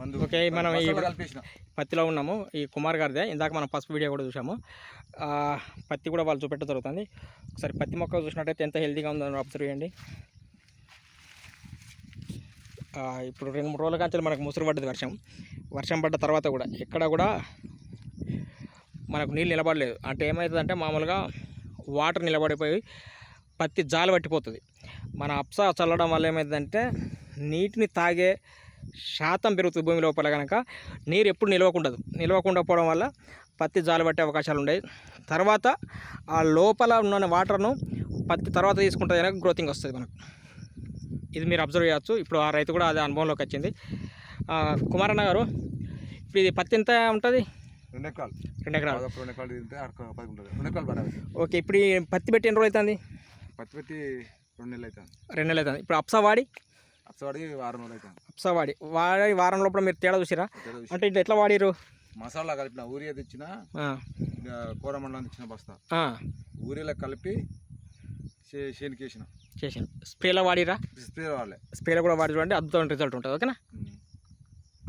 Okay, మనం ఈ- పత్తిలో ఉన్నాము. ఈ కుమార్ గారిదే. ఇందాక మనం పసుపు వీడియో కూడా చూసాము పత్తి కూడా వాళ్ళు చూపెట్టడం జరుగుతుంది. ఒకసారి పత్తి మొక్క చూసినట్టయితే ఎంత హెల్తీగా ఉందో అబ్జర్వ్ చేయండి. ఇప్పుడు రెండు మూడు రోజుల కాంచెలు మనకు ముసురు పడ్డది వర్షం. వర్షం పడ్డ తర్వాత కూడా ఎక్కడ కూడా మనకు నీళ్ళు నిలబడలేదు. అంటే ఏమవుతుందంటే మామూలుగా వాటర్ నిలబడిపోయి పత్తి జాలు పట్టిపోతుంది. మన అప్సా చల్లడం వల్ల ఏమైందంటే నీటిని తాగే శాతం పెరుగుతుంది భూమి లోపల కనుక నీరు ఎప్పుడు నిలవకుండదు. నిలవకుండా పోవడం వల్ల పత్తి జాలు పట్టే అవకాశాలు ఉన్నాయి తర్వాత ఆ లోపల ఉన్న వాటర్ను పత్తి తర్వాత తీసుకుంటుంది కనుక గ్రోతింగ్ వస్తుంది మనకు. ఇది మీరు అబ్జర్వ్ చేయొచ్చు. ఇప్పుడు ఆ రైతు కూడా అదే అనుభవంలోకి వచ్చింది. కుమారన్న గారు ఇప్పుడు ఇది పత్తి ఎంత ఉంటుంది? రెండు ఎకరాలు. ఎకరాలు. ఎకరాలు ఓకే ఇప్పుడు పత్తి పెట్టి ఎన్ని రోజులు అవుతుంది పత్తి పెట్టి రెండు నెలలు అవుతుంది. రెండు నెలలు అవుతుంది. ఇప్పుడు అప్సా వాడి? అప్సవాడి వారం రోజులు అవుతుంది అప్సా వాడి వాడి వారం లోపల మీరు తేడా చూసిరా. అంటే ఇట్లా ఎట్లా వాడిరు? మసాలా కలిపిన ఊరియా తెచ్చిన ఆ, ఇంకా కూర మండలం తెచ్చిన బస్తా. ఊరిలో కలిపి చేనుకి వేసిన. చేసాను. స్ప్రేలో వాడిరా? స్ప్రే వాళ్ళే స్ప్రేలో కూడా వాడి చూడండి అద్భుతమైన రిజల్ట్ ఉంటుంది ఓకేనా.